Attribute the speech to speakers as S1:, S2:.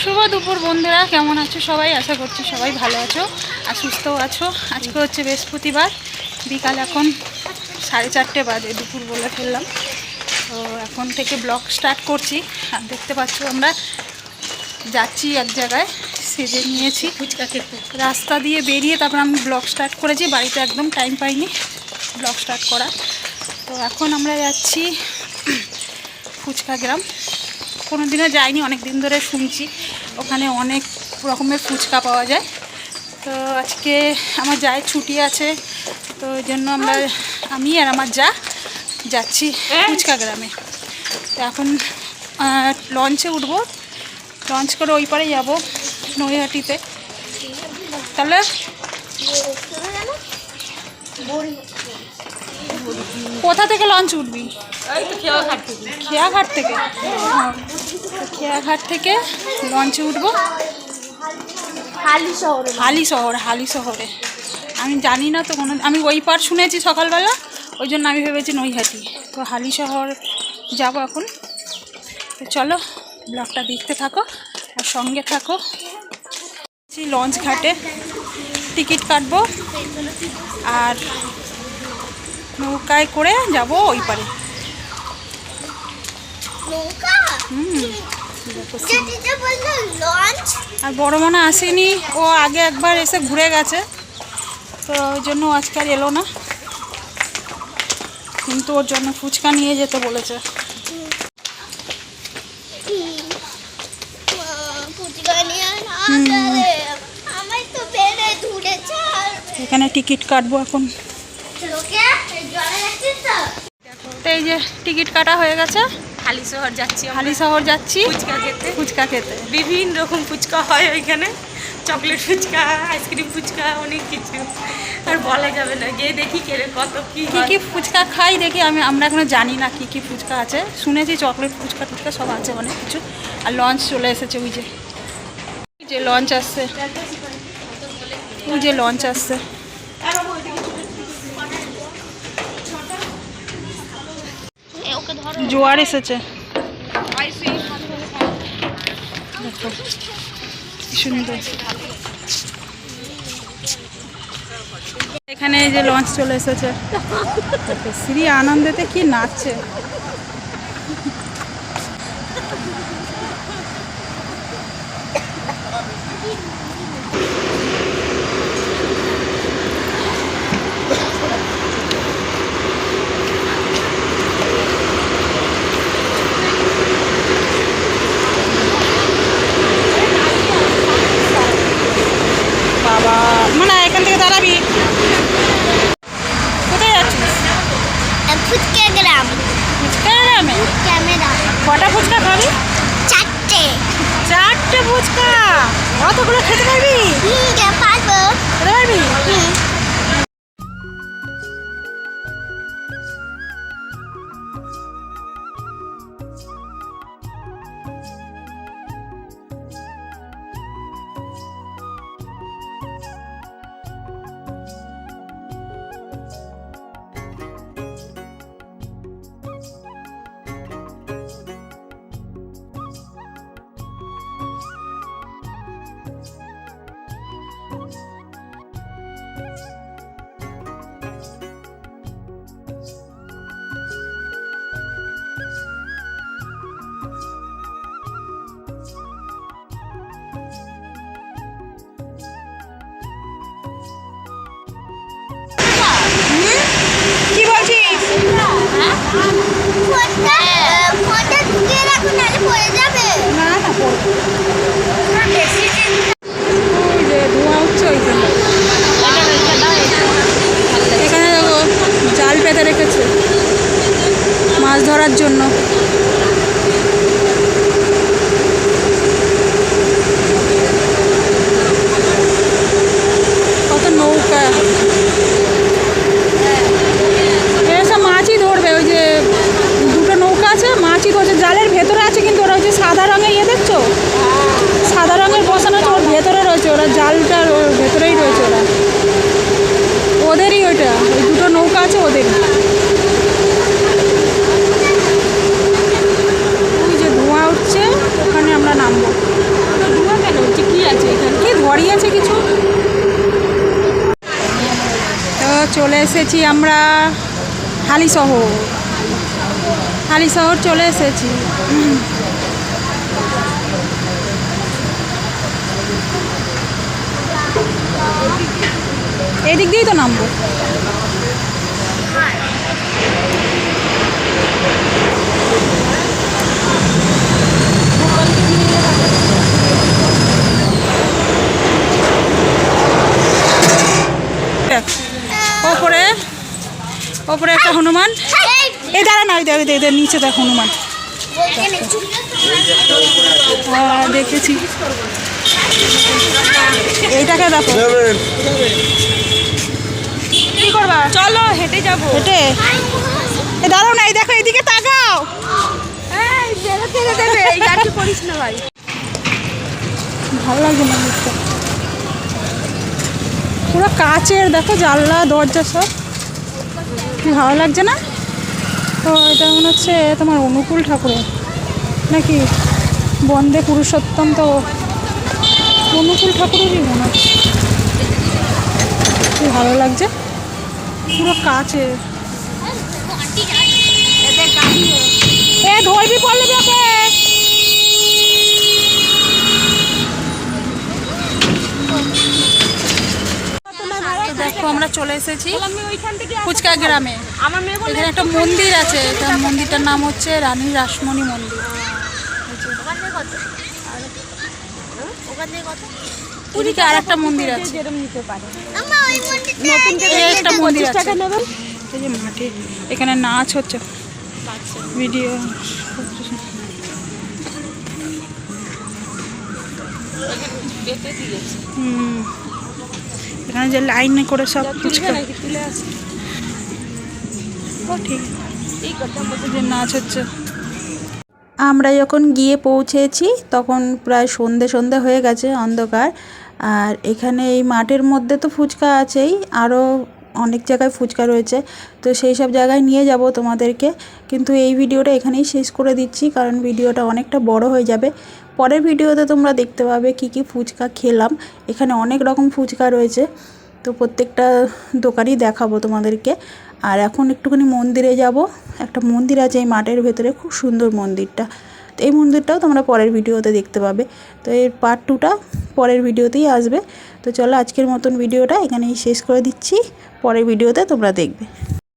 S1: শুভ দুপুর বন্ধুরা কেমন আছো সবাই? আশা করছি সবাই ভালো আছো আর সুস্থও আছো। আজকে হচ্ছে বৃহস্পতিবার বিকাল এখন সাড়ে চারটে বাজে দুপুর বলে ফেললাম তো এখন থেকে ব্লগ স্টার্ট করছি। আর দেখতে পাচ্ছ আমরা যাচ্ছি এক জায়গায় সেজে নিয়েছি।
S2: ফুচকা খেতে।
S1: রাস্তা দিয়ে বেরিয়ে তারপর আমি ব্লগ স্টার্ট করেছি বাড়িতে একদম টাইম পাইনি ব্লগ স্টার্ট করা তো এখন আমরা যাচ্ছি ফুচকা গ্রাম। কোনো দিনও যাইনি অনেক দিন ধরে শুনছি। ওখানে অনেক রকমের ফুচকা পাওয়া যায়। তো আজকে আমার যায় ছুটি আছে তো ওই জন্য আমরা আমি আর আমার যা যাচ্ছি ফুচকা গ্রামে। তো এখন লঞ্চে উঠবো। লঞ্চ করে ওই পারে যাব নৈহাটিতে। তাহলে? কোথা থেকে লঞ্চ উঠবি? খেয়াঘাট থেকে। হ্যাঁ। খেয়াঘাট থেকে লঞ্চে উঠবো।
S2: হালি শহরে।
S1: হালি শহর হালি শহরে। আমি জানি না তো কোনো আমি ওই পার শুনেছি সকালবেলা ওই জন্য আমি ভেবেছি নৈহাটি। তো হালি শহর যাব এখন। তো চলো ব্লগটা দেখতে থাকো আর সঙ্গে থাকো। লঞ্চ ঘাটে টিকিট কাটবো। আর নৌকায় করে যাব ওই পারে। আর বড় মনে আসেনি ও আগে একবার এসে ঘুরে গেছে। তো ওই জন্য আজকে আর এলো না। কিন্তু ওর জন্য ফুচকা নিয়ে যেতে বলেছে। এখানে টিকিট কাটবো এখন।
S3: তো
S1: এই যে টিকিট কাটা হয়ে গেছে।
S2: হালি শহর যাচ্ছি
S1: হালি শহর যাচ্ছি।
S2: ফুচকা খেতে।
S1: ফুচকা খেতে।
S2: বিভিন্ন রকম ফুচকা হয় ওইখানে। চকলেট ফুচকা আইসক্রিম ফুচকা অনেক কিছু। আর বলা যাবে না গিয়ে দেখি কেড়ে কত কি
S1: কী কী ফুচকা খাই দেখি আমি আমরা এখনও জানি না কী কী ফুচকা আছে। শুনেছি চকলেট ফুচকা ফুচকা সব আছে অনেক কিছু। আর লঞ্চ চলে এসেছে ওই যে। ওই যে লঞ্চ আসছে। ওই যে লঞ্চ আসছে
S3: ওকে ধরো
S1: জোয়ার এসেছে। দেখো। সুন্দর এখানে এই যে লঞ্চ চলে এসেছে। সিরি শ্রী আনন্দেতে কি নাচছে বাবা মানে এখান থেকে দাঁড়াবি কোথায় যাচ্ছিস
S3: ফুচকা গ্রাম
S1: ফুচকা গ্রামে
S3: ক্যামেরা
S1: কটা ফুচকা খাবি?
S3: চারটে।
S1: চারটে ফুচকা। অতগুলো খেতে পারবি?
S3: পারব।
S1: পারবি?
S3: ধরার জন্য। কত নৌকা। এটা, ওই দুটো
S1: নৌকা আছে ওদের। ওই যে ধোঁয়া উঠছে, ওখানে আমরা নামবো। ধোঁয়া কেন হচ্ছে কী আছে এখানে? কি ধরি আছে কিছু? তো চলে এসেছি আমরা হালি শহর হালি শহর চলে এসেছি। এদিক দিয়েই তো নামবো। ওপরে ওপরে একটা হনুমান। এই দাঁড়া না দেখ, নিচে দেখ হনুমান। দেখেছি। এইটাকে দেখো। কি করবা?
S2: চলো হেঁটে যাব।
S1: হেঁটে? এ দাঁড়াও না এই দেখো এদিকে তাকাও। ভালো লাগছে না পুরো কাচের দেখো জানলা দরজা সব। কি ভালো লাগছে না? তো এটা মনে হচ্ছে তোমার অনুকূল ঠাকুরের। নাকি বন্দে পুরুষোত্তম তো অনুকূল ঠাকুরেরই মনে হচ্ছে কি ভালো লাগছে। পুরো ওকে দেখো, আমরা চলে এসেছি গ্রামে। একটা মন্দির আছে। মন্দিরটার নাম হচ্ছে রানী রাসমণি মন্দির। ওদিকে আর একটা মন্দির আছে।
S2: যেরম নিতে পারে।
S3: আমা ওই মন্দিরটা
S1: এই একটা মন্দির
S2: টাকা নেবেন?
S1: এই যে মাঠে এখানে নাচ হচ্ছে। ভিডিও। হুম। এখানে যে লাইন করে সব ফুচকা ঠিক।
S2: এই কথা
S1: যে নাচ হচ্ছে। আমরা যখন গিয়ে পৌঁছেছি, তখন প্রায় সন্ধে সন্ধে হয়ে গেছে অন্ধকার। আর এখানে এই মাঠের মধ্যে তো ফুচকা আছেই আরও অনেক জায়গায় ফুচকা রয়েছে। তো সেই সব জায়গায় নিয়ে যাব তোমাদেরকে। কিন্তু এই ভিডিওটা এখানেই শেষ করে দিচ্ছি, কারণ ভিডিওটা অনেকটা বড় হয়ে যাবে। পরের ভিডিওতে তোমরা দেখতে পাবে কি কি ফুচকা খেলাম। এখানে অনেক রকম ফুচকা রয়েছে। তো প্রত্যেকটা দোকানই দেখাবো তোমাদেরকে। আর এখন একটুখানি মন্দিরে যাব। একটা মন্দির আছে এই মাঠের ভেতরে, খুব সুন্দর মন্দিরটা। তো এই মন্দিরটাও তোমরা পরের ভিডিওতে দেখতে পাবে। তো এর পার্ট টুটা পরের ভিডিওতেই আসবে। তো চলো আজকের মতন ভিডিওটা এখানেই শেষ করে দিচ্ছি। পরের ভিডিওতে তোমরা দেখবে।